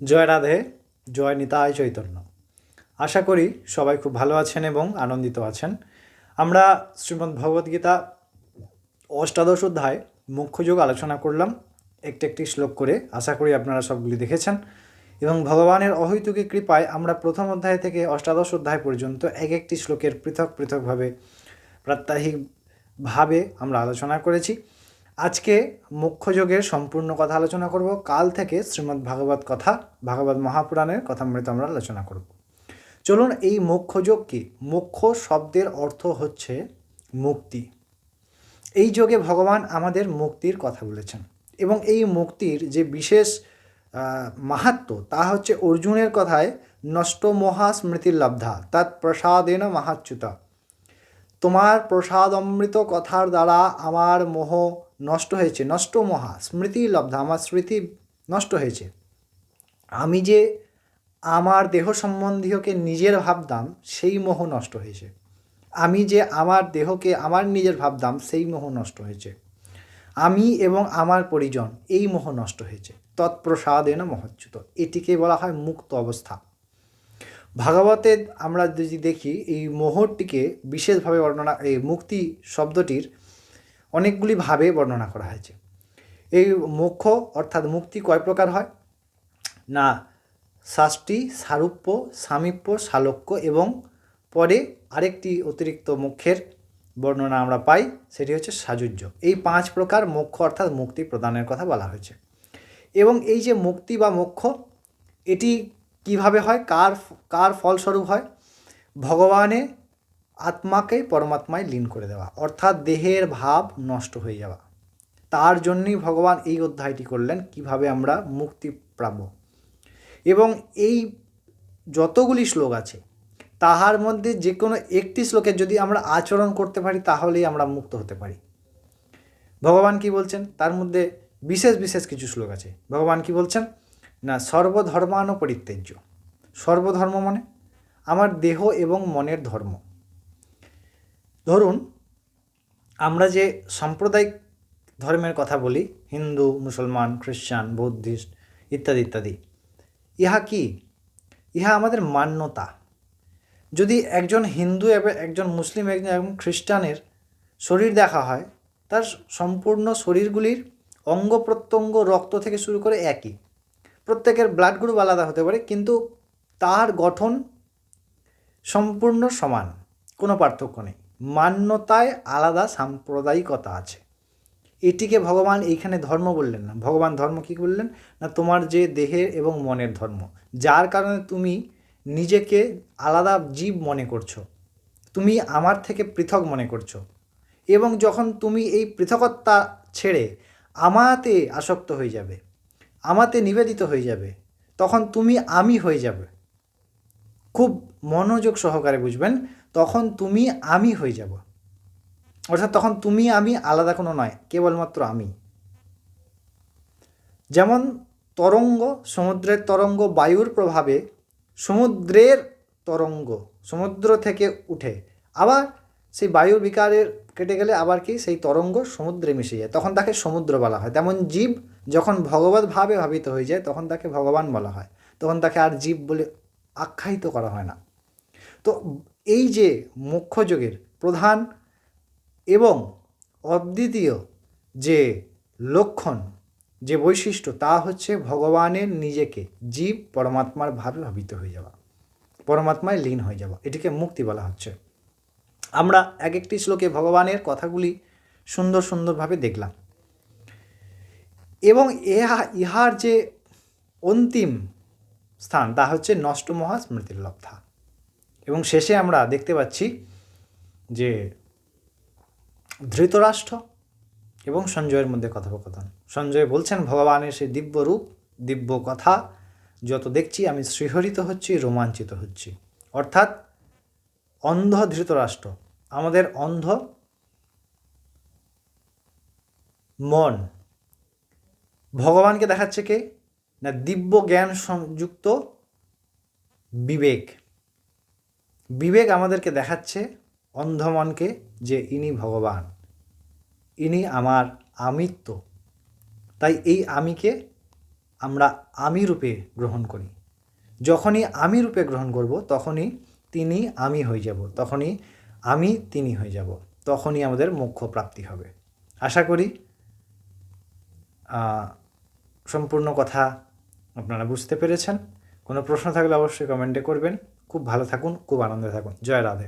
জয় রাধে, জয় নিতাই চৈতন্য। আশা করি সবাই খুব ভালো আছেন এবং আনন্দিত আছেন। আমরা শ্রীমদ্ ভগবদ্গীতা অষ্টাদশ অধ্যায় মুখ্য যোগ আলোচনা করলাম। একটি একটি শ্লোক করে আশা করি আপনারা সবগুলি দেখেছেন এবং ভগবানের অহৈতুকী কৃপায় আমরা প্রথম অধ্যায় থেকে অষ্টাদশ অধ্যায় পর্যন্ত এক একটি শ্লোকের পৃথক পৃথকভাবে প্রাত্যহিকভাবে আমরা আলোচনা করেছি। আজকে মুখ্য যোগের সম্পূর্ণ কথা আলোচনা করব। কাল থেকে শ্রীমদ্ ভাগবত কথা, ভাগবত মহাপুরাণের কথামৃত আমরা আলোচনা করব। চলুন এই মুখ্য যোগ কি? মুখ্য শব্দের অর্থ হচ্ছে মুক্তি। এই যোগে ভগবান আমাদের মুক্তির কথা বলেছেন এবং এই মুক্তির যে বিশেষ মাহাত্ম তা হচ্ছে অর্জুনের কথায়, নষ্ট মহা স্মৃতির লব্ধা, তৎ প্রসাদেন মাহাচ্যুতা। তোমার প্রসাদ অমৃত কথার দ্বারা আমার মোহ নষ্ট হয়েছে, নষ্ট মহা, স্মৃতি লব্ধা, আমার স্মৃতি নষ্ট হয়েছে। আমি যে আমার দেহ সম্বন্ধীয়কে নিজের ভাবতাম, সেই মোহ নষ্ট হয়েছে। আমি যে আমার দেহকে আমার নিজের ভাবতাম, সেই মোহ নষ্ট হয়েছে। আমি এবং আমার পরিজন, এই মোহ নষ্ট হয়েছে। তৎপ্রসাদেন মহচ্যুত, এটিকে বলা হয় মুক্ত অবস্থা। ভাগবতে আমরা যদি দেখি, এই মোহরটিকে বিশেষভাবে বর্ণনা, এই মুক্তি শব্দটির অনেকগুলি ভাবে বর্ণনা করা হয়েছে। এই মোক্ষ অর্থাৎ মুক্তি কয় প্রকার হয়? না শাস্তি সারূপ্য সামীপ্য সালোক্য এবং পরে আরেকটি অতিরিক্ত মুখ্যের বর্ণনা আমরা পাই, সেটি হচ্ছে সাজুজ্য এই পাঁচ প্রকার মোক্ষ অর্থাৎ মুক্তি প্রদানের কথা বলা হয়েছে। এবং এই যে মুক্তি বা মোক্ষ, এটি কীভাবে হয়? কার কার ফলস্বরূপ হয়? ভগবানে আত্মাকে পরমাত্মায় লীন করে দেওয়া, অর্থাৎ দেহের ভাব নষ্ট হয়ে যাওয়া। তার জন্যই ভগবান এই অধ্যায়টি করলেন, কীভাবে আমরা মুক্তি পাব। এবং এই যতগুলি শ্লোক আছে, তাহার মধ্যে যে কোনো একটি শ্লোকের যদি আমরা আচরণ করতে পারি, তাহলেই আমরা মুক্ত হতে পারি। ভগবান কি বলছেন? তার মধ্যে বিশেষ বিশেষ কিছু শ্লোক আছে। ভগবান কি বলছেন? না সর্বধর্মানো পরিত্যাজ্য সর্বধর্ম মানে আমার দেহ এবং মনের ধর্ম। ধরুন, আমরা যে সাম্প্রদায়িক ধর্মের কথা বলি, হিন্দু, মুসলমান খ্রিস্টান বৌদ্ধিস্ট ইত্যাদি ইত্যাদি, ইহা কি? ইহা আমাদের মান্যতা। যদি একজন হিন্দু এবং একজন মুসলিম একজন এবং খ্রিস্টানের শরীর দেখা হয়, তার সম্পূর্ণ শরীরগুলির অঙ্গ প্রত্যঙ্গ রক্ত থেকে শুরু করে একই। প্রত্যেকের ব্লাড গ্রুপ আলাদা হতে পারে, কিন্তু তার গঠন সম্পূর্ণ সমান, কোনো পার্থক্য নেই। মান্যতায় আলাদা সাম্প্রদায়িকতা আছে। এটিকে ভগবান এইখানে ধর্ম বললেন না। ভগবান ধর্ম কী বললেন? না, তোমার যে দেহের এবং মনের ধর্ম। যার কারণে তুমি নিজেকে আলাদা জীব মনে করছ। তুমি আমার থেকে পৃথক মনে করছ। এবং যখন তুমি এই পৃথকত্বা ছেড়ে আমাতে আসক্ত হয়ে যাবে, আমাতে নিবেদিত হয়ে যাবে, তখন তুমি আমি হয়ে যাবে। খুব মনোযোগ সহকারে বুঝবেন। তখন তুমি আমি হয়ে যাব। অর্থাৎ তখন তুমি, আমি আলাদা কোনো নয়, কেবলমাত্র আমি। যেমন তরঙ্গ, সমুদ্রের তরঙ্গ বায়ুর প্রভাবে সমুদ্রের তরঙ্গ, সমুদ্র থেকে উঠে। আবার সেই বায়ুর বিকারের কেটে গেলে আবার কি? সেই তরঙ্গ সমুদ্রে মিশে যায়। তখন তাকে সমুদ্র বলা হয়। তেমন জীব যখন ভগবত ভাবে ভাবিত হয়ে যায়, তখন তাকে ভগবান বলা হয়। তখন তাকে আর জীব বলে আখ্যায়িত করা হয় না। তো এই যে মুখ্য যোগের প্রধান এবং অদ্বিতীয় যে লক্ষণ, যে বৈশিষ্ট্য, তা হচ্ছে ভগবানের নিজেকে জীব পরমাত্মার ভাবে ভাবিত হয়ে যাওয়া, পরমাত্মায় লীন হয়ে যাওয়া। এটিকে মুক্তি বলা হচ্ছে। আমরা এক একটি শ্লোকে ভগবানের কথাগুলি সুন্দর সুন্দরভাবে দেখলাম। এবং ইহা ইহার যে অন্তিম স্থান, তা হচ্ছে নষ্ট মহা স্মৃতির লব্ধা। এবং শেষে আমরা দেখতে পাচ্ছি যে ধৃতরাষ্ট্র এবং সঞ্জয়ের মধ্যে কথোপকথন। সঞ্জয় বলছেন, ভগবানের সেই দিব্য রূপ দিব্য কথা যত দেখছি, আমি শ্রীহরিত হচ্ছি, রোমাঞ্চিত হচ্ছি। অর্থাৎ অন্ধ ধৃতরাষ্ট্র, আমাদের অন্ধ মন। ভগবানকে দেখাচ্ছে কে? না, দিব্য জ্ঞান সংযুক্ত বিবেক। বিবেক আমাদেরকে দেখাচ্ছে অন্ধমনকে যে ইনি ভগবান। ইনি আমার আমিত্ব। তাই এই আমিকে আমরা আমি রূপে গ্রহণ করি। যখনই আমি রূপে গ্রহণ করব, তখনই তিনি আমি হয়ে যাব, তখনই আমি তিনি হয়ে যাব, তখনই আমাদের মোক্ষ প্রাপ্তি হবে। আশা করি সম্পূর্ণ কথা আপনারা বুঝতে পেরেছেন। কোনো প্রশ্ন থাকলে অবশ্যই কমেন্টে করবেন। খুব ভালো থাকুন খুব আনন্দে থাকুন। জয় রাধে।